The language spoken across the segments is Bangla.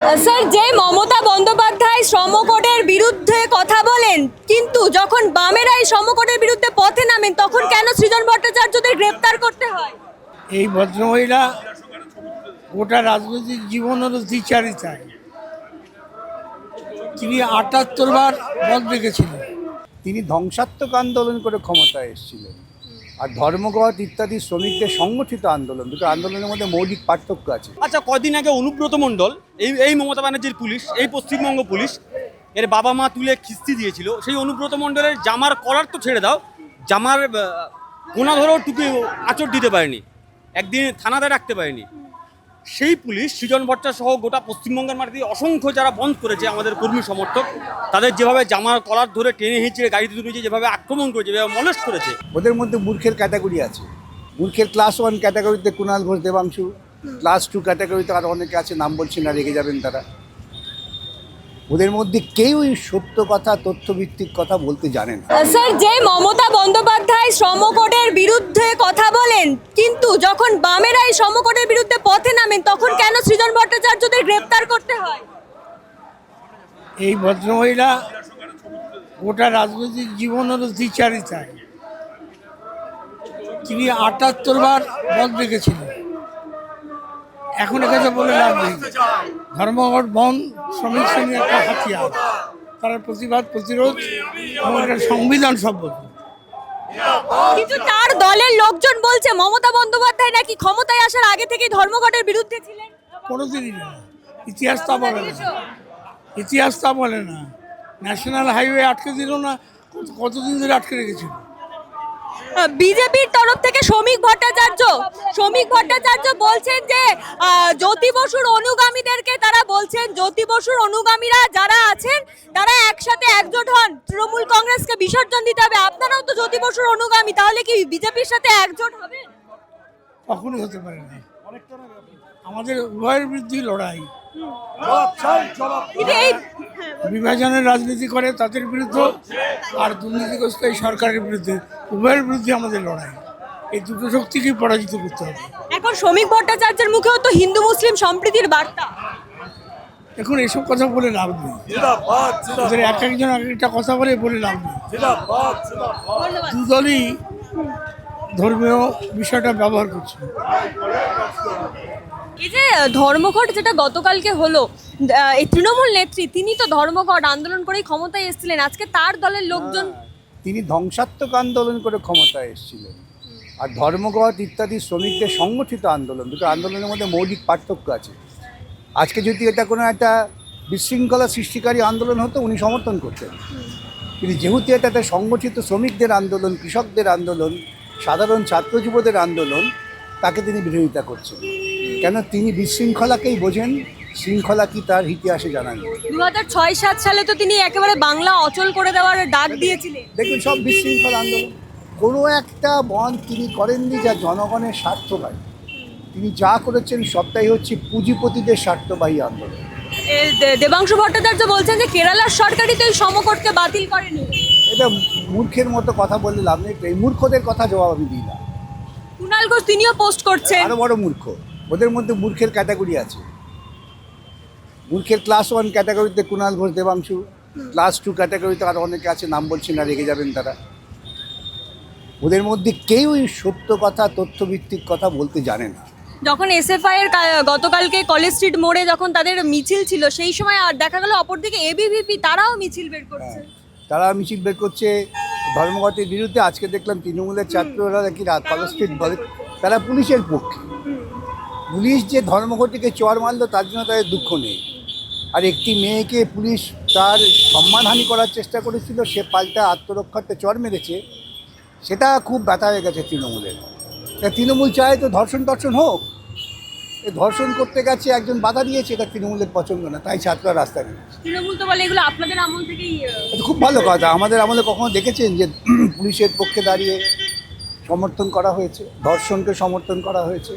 স্যার যে মমতা বন্দ্যোপাধ্যায় শ্রমকোটের বিরুদ্ধে কথা বলেন কিন্তু যখন বামেরাই শ্রমকোটের বিরুদ্ধে পথে নামেন তখন কেন সৃজন ভট্টাচার্যদের গ্রেপ্তার করতে হয়? এই ভদ্রমহিলা গোটা রাজনৈতিক জীবনের দ্বিচারিতায়। তিনি আটাত্তর বার পদ রেখেছিলেন তিনি ধ্বংসাত্মক আন্দোলন করে ক্ষমতায় এসেছিলেন। আর ধর্মঘট ইত্যাদি শ্রমিকদের সংগঠিত আন্দোলন, দুটো আন্দোলনের মধ্যে মৌলিক পার্থক্য আছে। আচ্ছা কদিন আগে অনুব্রত মণ্ডল, এই এই মমতা ব্যানার্জির পুলিশ, এই পশ্চিমবঙ্গ পুলিশ, এর বাবা মা তুলে খিস্তি দিয়েছিল। সেই অনুব্রত মণ্ডলের জামার করার তো ছেড়ে দাও, জামার কোনা ধরো টুপি আচর দিতে পারেনি, একদিন থানাতে রাখতে পারেনি। সেই পুলিশ, সৃজন ভট্টা সহ গোটা পশ্চিমবঙ্গের মাটিতে অসংখ্য যারা বন্ধ করেছে আমাদের কর্মী সমর্থক, তাদের যেভাবে জামার কলার ধরে টেনে হিঁচড়ে গাড়িতে তুলেছে যেভাবে আক্রমণ করেছে, যেভাবে মলেস্ট করেছে। ওদের মধ্যে মূর্খের ক্যাটাগরি আছে। মূর্খের ক্লাস ওয়ান ক্যাটাগরিতে কুণাল ঘোষ, দেবাংশু। ক্লাস টু ক্যাটাগরিতে আরও অনেকে আছে, নাম বলছি না, রেগে যাবেন তারা। ওদের মধ্যে কেউই সত্য কথা তথ্যভিত্তিক কথা বলতে জানে না। স্যার যে মমতা বন্দ্যোপাধ্যায় শ্রমকোটের বিরুদ্ধে কথা বলেন কিন্তু যখন বামেরাই শ্রমকোটের বিরুদ্ধে পথে নামেন তখন কেন সৃজন ভট্টাচার্যদের গ্রেপ্তার করতে হয়? এই ভদ্রমহিলা গোটা রাজনৈতিক জীবনের দ্বিচারিতায়। তিনি আটাত্তর বার পদ রেখেছিলেন এখন এখানে বলে লাভ নেই। ধর্মঘট বন শ্রমিক শ্রেণি একটা হাতিয়ার। তারা প্রতিবাদ প্রতিরোধ এবং এটা সংবিধান সম্পর্ক কিন্তু তার দলের লোকজন বলছে মমতা বন্দ্যোপাধ্যায় নাকি ক্ষমতায় আসার আগে থেকেই ধর্মঘটের বিরুদ্ধে ছিলেন? কোনোদিনই না। ইতিহাস তা বলে না। ইতিহাস তা বলে না। ন্যাশনাল হাইওয়ে আটকে দিল না কত- কতদিন ধরে আটকে রেখেছিল? বিজেপির তরফ থেকে শ্রমিক ভট্টাচার্য শ্রমিক ভট্টাচার্য বলছেন যে জ্যোতি বসুর অনুগামীদেরকে তারা বলছেন জ্যোতি বসুর অনুগামীরা যারা আছেন তারা একসাথে একজোট হন। তৃণমূল কংগ্রেসকে বিসর্জন দিতে হবে। আপনারাও তো জ্যোতি বসুর অনুগামী তাহলে কি বিজেপির সাথে একজোট হবে? কখনোই হতে পারে না। আমাদের উভয়ের বিরুদ্ধে লড়াই। বিভাজনের রাজনীতি করে তাদের বিরুদ্ধে আর দুর্নীতিগ্রস্ত এই সরকারের বিরুদ্ধে। উভয়ের বিরুদ্ধে আমাদের লড়াই। এই দুটো শক্তিকেই পরাজিত করতে হবে। এখন শ্রমিক ভট্টাচার্যের মুখেও তো হিন্দু মুসলিম সম্প্রীতির বার্তা। এখন এসব কথা বলে লাভ নেই। ওদের এক একজন এক একটা কথা বলে বলে লাভ নেই। ধন্যবাদ। দুদলই ধর্মীয় বিষয়টা ব্যবহার করছে। এই যে ধর্মঘট যেটা গতকালকে হলো এই তৃণমূল নেত্রী তিনি তো ধর্মঘট আন্দোলন করেই ক্ষমতায় এসেছিলেন। আজকে তার দলের লোকজন তিনি ধ্বংসাত্মক আন্দোলন করে ক্ষমতায় এসেছিলেন। আর ধর্মঘট ইত্যাদি শ্রমিকদের সংগঠিত আন্দোলন, দুটো আন্দোলনের মধ্যে মৌলিক পার্থক্য আছে। আজকে যদি এটা কোনো একটা বিশৃঙ্খলা সৃষ্টিকারী আন্দোলন হতো, উনি সমর্থন করতেন। কিন্তু যেহেতু এটা একটা সংগঠিত শ্রমিকদের আন্দোলন, কৃষকদের আন্দোলন, সাধারণ ছাত্র যুবদের আন্দোলন, তাকে তিনি বিরোধিতা করছেন। কেন? তিনি বিশৃঙ্খলাকেই বোঝেন শৃঙ্খলা কি তার ইতিহাসে জানা নেই। দু হাজার ছয় সাত সালে তো তিনি একেবারে বাংলা অচল করে দেওয়ার ডাক দিয়েছিলেন। দেখুন সব বিশৃঙ্খল আন্দোলন। কোনো একটা বন্ধ তিনি করেননি যা জনগণের স্বার্থবাহী। তিনি যা করেছেন সবটাই হচ্ছে পুঁজিপতিদের স্বার্থবাহী আন্দোলন। দেবাংশু ভট্টাচার্য বলছেন যে কেরালার সরকারই তো এই সমকটকে বাতিল করেনি। এটা মূর্খের মতো কথা বললে লাভ নেই এই মূর্খদের কথা জবাব আমি দিই না। কুণাল ঘোষ তিনিও পোস্ট করছেন। আরও বড় মূর্খ। ওদের মধ্যে মূর্খের ক্যাটাগরি আছে। মূর্খের ক্লাস ওয়ান ক্যাটাগরিতে কুণাল ঘোষ দেবাংশু। ক্লাস টু ক্যাটাগরিতে আরও অনেকে আছে নাম বলছি না রেগে যাবেন তারা। ওদের মধ্যে কেউই সত্য কথা তথ্যভিত্তিক কথা বলতে জানে না। যখন এসএফআই এর কা- গতকালকে কলেজ স্ট্রিট মোড়ে যখন তাদের মিছিল ছিল সেই সময় আর দেখা গেল অপরদিকে এবিভিপি তারাও মিছিল বের করছে। তারা মিছিল বের করছে। ধর্মঘটের বিরুদ্ধে আজকে দেখলাম তৃণমূলের ছাত্ররা নাকি রাত কলেজ স্ট্রিট বলে তারা পুলিশের পক্ষে। পুলিশ যে ধর্মঘটিকে চর মারলো তার জন্য তাদের দুঃখ নেই। আর একটি মেয়েকে পুলিশ তার সম্মানহানি করার চেষ্টা করেছিল সে পাল্টা আত্মরক্ষার্থে চর মেরেছে। সেটা খুব ব্যথা হয়ে গেছে তৃণমূলের। তা তৃণমূল চায় তো ধর্ষণ টর্ষণ হোক। এই ধর্ষণ করতে গেছে একজন বাধা দিয়েছে এটা তৃণমূলের পছন্দ না তাই ছাত্ররা রাস্তা নেমেছে তৃণমূল তো বলে এগুলো আপনাদের আমল থেকেই এটা খুব ভালো কথা আমাদের আমলে কখনো দেখেছেন যে পুলিশের পক্ষে দাঁড়িয়ে সমর্থন করা হয়েছে ধর্ষণকে সমর্থন করা হয়েছে?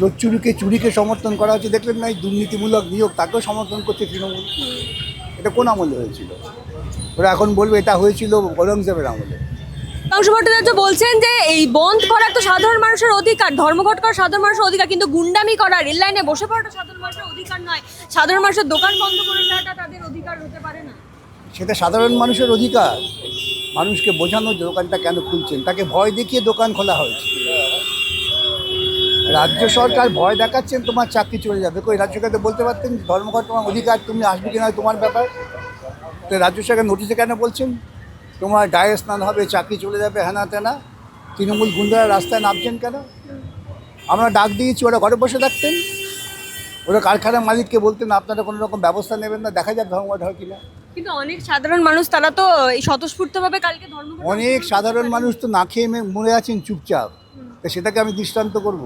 জোর চুরিকে চুরিকে সমর্থন করা হয়েছে দেখলেন না এই দুর্নীতিমূলক নিয়োগ তাকেও সমর্থন করছে তৃণমূল। এটা কোন আমলে হয়েছিল? ওরা এখন বলবে এটা হয়েছিল ঔরঙ্গজেবের আমলে। ভট্টাচার্য বলছেন যে এই বন্ধ করা তো সাধারণ মানুষের অধিকার ধর্মঘট করা সাধারণ মানুষের অধিকার কিন্তু গুন্ডামি করা রেল লাইনে বসে পড়াটা সাধারণ মানুষের অধিকার নয়। সাধারণ মানুষের দোকান বন্ধ করে দেওয়াটা তাদের অধিকার হতে পারে না। সেটা সাধারণ মানুষের অধিকার। মানুষকে বোঝানো দোকানটা কেন খুলছেন তাকে ভয় দেখিয়ে দোকান খোলা হয়েছে। রাজ্য সরকার ভয় দেখাচ্ছেন তোমার চাকরি চলে যাবে। কই রাজ্য সরকার তো বলতে পারতেন ধর্মঘট তোমার অধিকার তুমি আসবে কি কিনা তোমার ব্যাপার। তো রাজ্য সরকার নোটিশে কেন বলছেন? তোমার গায়ে স্নান হবে চাকরি চলে যাবে হ্যানা তেনা। তৃণমূল গুন্ডারা রাস্তায় নামছেন কেন? আমরা ডাক দিয়েছি ওরা ঘরে বসে থাকতেন। ওরা কারখানার মালিককে বলতেন আপনারা কোনো রকম ব্যবস্থা নেবেন না দেখা যাক ধর্মঘট হয় কিনা। কিন্তু অনেক সাধারণ মানুষ তারা তো এই স্বতঃস্ফূর্তভাবে কালকে ধর্ম অনেক সাধারণ মানুষ তো না খেয়ে মরে আছেন চুপচাপ। তা সেটাকে আমি দৃষ্টান্ত করব।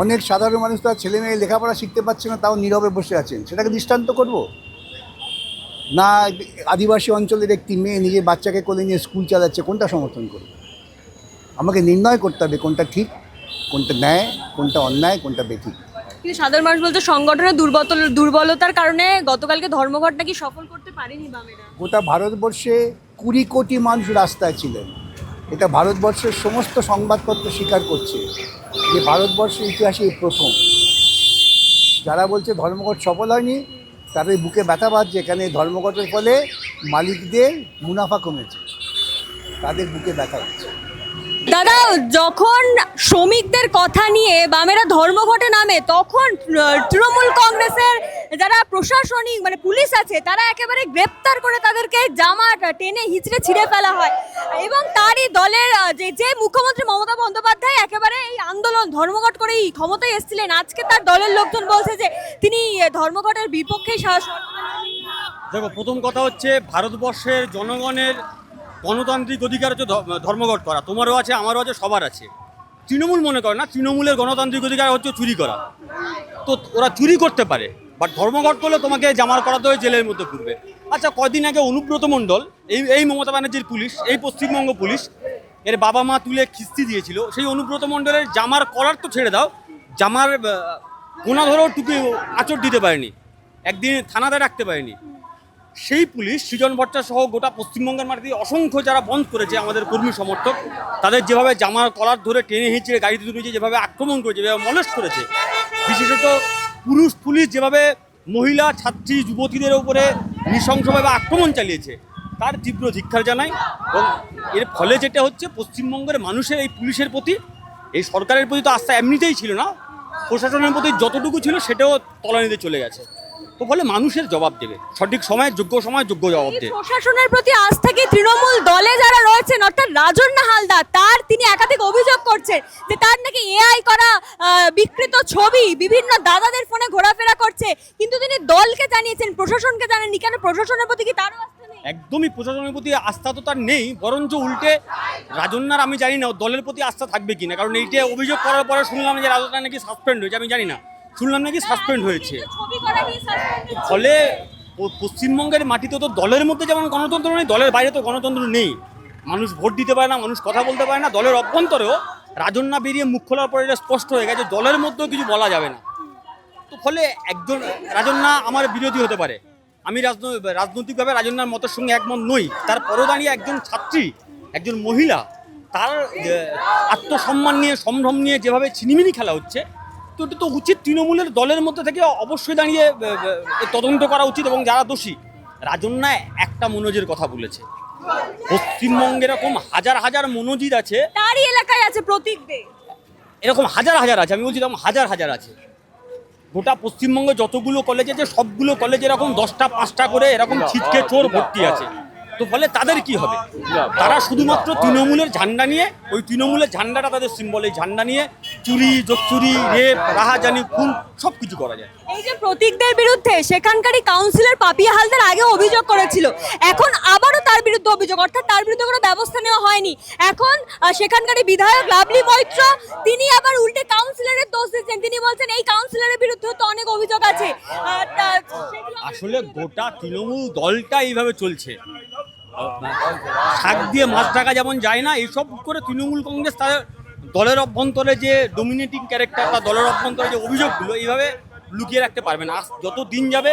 অনেক সাধারণ মানুষ তার ছেলে মেয়ে লেখাপড়া শিখতে পারছে না তাও নীরবে বসে আছেন। সেটাকে দৃষ্টান্ত করব? না আদিবাসী অঞ্চলের একটি মেয়ে নিজের বাচ্চাকে কোলে নিয়ে স্কুল চালাচ্ছে কোনটা সমর্থন করবে? আমাকে নির্ণয় করতে হবে কোনটা ঠিক কোনটা ন্যায় কোনটা অন্যায় কোনটা বেঠিক। কিন্তু সাধারণ মানুষ বলতে সংগঠনের দুর্বল দুর্বলতার কারণে গতকালকে ধর্মঘট নাকি সফল করতে পারেনি বামেরা। গোটা ভারতবর্ষে কুড়ি কোটি মানুষ রাস্তায় ছিলেন। এটা ভারতবর্ষের সমস্ত সংবাদপত্র স্বীকার করছে। যে ভারতবর্ষের ইতিহাসে প্রথম। যারা বলছে ধর্মঘট সফল হয়নি, তাদের বুকে ব্যথা বাঁধছে, এখানে ধর্মঘটের ফলে মালিকদের মুনাফা কমেছে। তাদের বুকে ব্যথা হচ্ছে দাদা, যখন শ্রমিকদের কথা নিয়ে বামেরা ধর্মঘটে নামে, তখন তৃণমূল কংগ্রেসের যারা প্রশাসনিক মানে পুলিশ আছে, তারা একেবারে গ্রেপ্তার করে তাদেরকে জামা টেনে হিচড়ে ছিঁড়ে ফেলা হয়। এবং তারই দলের যে যে মুখ্যমন্ত্রী মমতা বন্দ্যোপাধ্যায় একেবারে এই আন্দোলন ধর্মঘট করেই ক্ষমতায় এসেছিলেন, আজকে তার দলের লোকজন বলছে যে তিনি ধর্মঘটের বিপক্ষেই সাহস দেখো, প্রথম কথা হচ্ছে ভারতবর্ষের জনগণের গণতান্ত্রিক অধিকার হচ্ছে ধর্মঘট করা। তোমারও আছে, আমারও আছে, সবার আছে। তৃণমূল মনে করে না, তৃণমূলের গণতান্ত্রিক অধিকার হচ্ছে চুরি করা। তো ওরা চুরি করতে পারে। বাট ধর্মঘট করলে তোমাকে জামার করাতে হয়ে জেলের মধ্যে ঘুরবে। আচ্ছা কদিন আগে অনুব্রত মণ্ডল, এই এই মমতা ব্যানার্জির পুলিশ, এই পশ্চিমবঙ্গ পুলিশ, এর বাবা মা তুলে খিস্তি দিয়েছিল। সেই অনুব্রত মণ্ডলের জামার কলার তো ছেড়ে দাও জামার কোনা ধরেও টুপি আঁচড় দিতে পারেনি, একদিন থানাতে রাখতে পারেনি। সেই পুলিশ, সৃজন ভট্টাচার্য সহ গোটা পশ্চিমবঙ্গের মাটিতে অসংখ্য যারা বন্ধ করেছে আমাদের কর্মী সমর্থক, তাদের যেভাবে জামার কলার ধরে টেনে হিঁচড়ে, গাড়িতে তুলেছে, যেভাবে আক্রমণ করেছে, যেভাবে মলেস্ট করেছে, বিশেষত পুরুষ পুলিশ যেভাবে মহিলা, ছাত্রী, যুবতীদের উপরে নৃশংসভাবে আক্রমণ চালিয়েছে, তার তীব্র ধিক্ষার জানাই এবং এর ফলে যেটা হচ্ছে, পশ্চিমবঙ্গের মানুষের এই পুলিশের প্রতি, এই সরকারের প্রতি তো আস্থা এমনিতেই ছিল না, প্রশাসনের প্রতি যতটুকু ছিল সেটাও তলানিতে চলে গেছে। তো ফলে মানুষের জবাব দেবে। সঠিক সময় যোগ্য সময় যোগ্য জবাব দেবে। প্রশাসনের প্রতি আস্থা কি তৃণমূল দলে যারা রয়েছেন অর্থাৎ রাজন্য হালদার তার তিনি একাধিক অভিযোগ করছেন যে তার নাকি এআই করা বিকৃত ছবি বিভিন্ন দাদাদের ফোনে ঘোরাফেরা করছে কিন্তু তিনি দলকে জানিয়েছেন প্রশাসনকে জানাননি। কেন প্রশাসনের প্রতি কি তারও একদমই প্রশাসনের প্রতি আস্থা তো তার নেই বরঞ্চ উল্টে রাজন্যার আমি জানি না দলের প্রতি আস্থা থাকবে কিনা কারণ এইটা অভিযোগ করার পরে শুনলাম যে রাজন্যা নাকি সাসপেন্ড হয়েছে আমি জানি না। শুনলাম নাকি সাসপেন্ড হয়েছে। suspend হচ্ছে। ফলে পশ্চিমবঙ্গের মাটিতে তো দলের মধ্যে যেমন গণতন্ত্র নেই দলের বাইরে তো গণতন্ত্র নেই। মানুষ ভোট দিতে পারে না মানুষ কথা বলতে পারে না দলের অভ্যন্তরেও রাজন্যা বেরিয়ে মুখ খোলার পরে এটা স্পষ্ট হয়ে গেছে দলের মধ্যেও কিছু বলা যাবে না। তো ফলে একজন রাজন্যা আমার বিরোধী হতে পারে। আমি রাজন- রাজনৈতিকভাবে রাজন্যার মতের সঙ্গে একমত নই। তার তারপরেও দাঁড়িয়ে একজন ছাত্রী একজন মহিলা তার আত্মসম্মান নিয়ে সম্ভ্রম নিয়ে যেভাবে ছিনিমিনি খেলা হচ্ছে তো এটা তো উচিত তৃণমূলের দলের মধ্যে থেকে অবশ্যই দাঁড়িয়ে তদন্ত করা উচিত এবং যারা দোষী রাজন্যা একটা মনোজের কথা বলেছে। পশ্চিমবঙ্গে এরকম হাজার হাজার মনোজিদ আছে। তারই এলাকায় আছে প্রতীক দে এরকম হাজার হাজার আছে আমি বলছি এরকম হাজার হাজার আছে। গোটা পশ্চিমবঙ্গে যতগুলো কলেজ আছে সবগুলো কলেজে এরকম দশটা পাঁচটা করে এরকম ছিটকে চোর ভর্তি আছে। তো ফলে তাদের কি হবে? তারা শুধুমাত্র তৃণমূলের ঝান্ডা নিয়ে ওই তৃণমূলের ঝান্ডাটা তাদের সিম্বল এই ঝান্ডা নিয়ে চুরি চুরি রেপ রাহাজানি খুন সব কিছু করা যায়। এই যে প্রতীকদের বিরুদ্ধে সেখানকারই কাউন্সিলর পাপিয়া হালদার আগে অভিযোগ করেছিল। এখন আবারও তার বিরুদ্ধে অভিযোগ অর্থাৎ তার বিরুদ্ধে কোনো ব্যবস্থা নেওয়া হয়নি। এখন সেখানকারই বিধায়ক লাভলি মৈত্র তিনি আবার উল্টে কাউন্সিলরের দোষ দিচ্ছেন। তিনি বলছেন এই কাউন্সিলরের বিরুদ্ধে তো অনেক অভিযোগ আছে। আসলে গোটা তৃণমূল দলটা এইভাবে চলছে। শাক দিয়ে মাছ ঢাকা যেমন যায় না এইসব করে তৃণমূল কংগ্রেস তাদের দলের অভ্যন্তরে যে ডোমিনেটিং ক্যারেক্টার বা দলের অভ্যন্তরে যে অভিযোগগুলো, এইভাবে লুকিয়ে রাখতে পারবে না। যত দিন যাবে,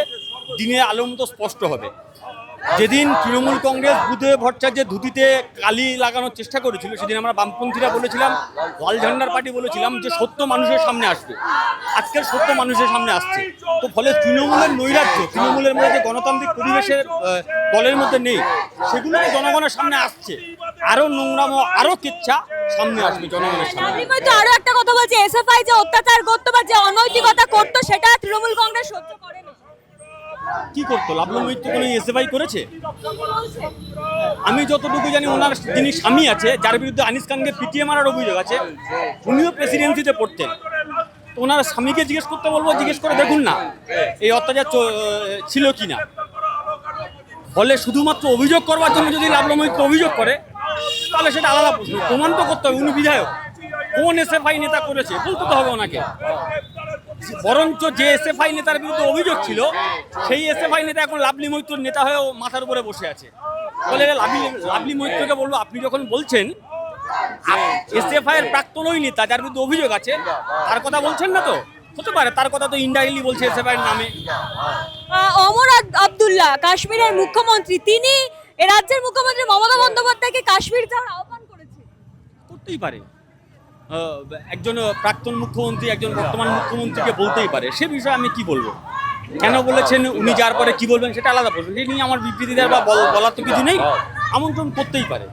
দিনের আলো মতো স্পষ্ট হবে। যেদিন তৃণমূল কংগ্রেস বুধে ভট্টাচার্যের ধুতিতে কালি লাগানোর চেষ্টা করেছিল, সেদিন আমরা বামপন্থীরা বলেছিলাম লাল ঝান্ডার পার্টি বলেছিলাম যে সত্য মানুষের সামনে আসবে। আজকের সত্য মানুষের সামনে আসছে। তো ফলে তৃণমূলের নৈরাজ্য, তৃণমূলের মধ্যে যে গণতান্ত্রিক পরিবেশের দলের মধ্যে নেই সেগুলো জনগণের সামনে আসছে। আরও নোংরাম, আরও কেচ্ছা সামনে আসবে জনগণের সামনে। আপনি আরও একটা কথা বলছে এসএফআই যে অত্যাচার করতো বা যে অনৈতিকতা করতো, সেটা তৃণমূল কংগ্রেস সহ্য করে কি করতো? লাভলু মৈত্র কোনো এসএফআই করেছে? আমি যতটুকু জানি ওনার যিনি স্বামী আছে, যার বিরুদ্ধে আনিস খানকে পিটিয়ে মারার অভিযোগ আছে, উনিও প্রেসিডেন্সিতে পড়তেন। তো ওনার স্বামীকে জিজ্ঞেস করতে বলব, জিজ্ঞেস করে দেখুন না, এই অত্যাচার ছিল কি না ফলে শুধুমাত্র অভিযোগ করবার জন্য যদি লাভলু মৈত্র অভিযোগ করে, তাহলে সেটা আলাদা প্রশ্ন। প্রমাণ তো করতে হবে, উনি বিধায়ক। কোন এসএফআই নেতা করেছে? বলতে তো হবে ওনাকে। বরঞ্চ যে এসএফআই নেতার বিরুদ্ধে অভিযোগ ছিল সেই এসএফআই নেতা এখন লাভলি মৈত্রর নেতা হয়েও মাথার উপরে বসে আছে। বলে লাভলি লাভলি মৈত্রকে বলব আপনি যখন বলছেন এসএফআই এর প্রাক্তন ওই নেতা যার বিরুদ্ধে অভিযোগ আছে তার কথা বলছেন না তো? হতে পারে তার কথা তো ইনডাইরেক্টলি বলছে এসএফআই এর নামে। অমর আব্দুল্লাহ কাশ্মীরের মুখ্যমন্ত্রী তিনি রাজ্যের মুখ্যমন্ত্রী মমতা বন্দ্যোপাধ্যায়কে কাশ্মীর যাওয়ার আহ্বান করেছে করতেই পারে। একজন প্রাক্তন মুখ্যমন্ত্রী একজন বর্তমান মুখ্যমন্ত্রীকে বলতেই পারে। সে বিষয়ে আমি কি বলব? কেন বলেছেন উনি যার পরে কি বলবেন সেটা আলাদা প্রশ্ন। সে নিয়ে আমার বিবৃতি দেওয়ার বা বল- বলার তো কিছু নেই। আমন্ত্রণ করতেই পারে।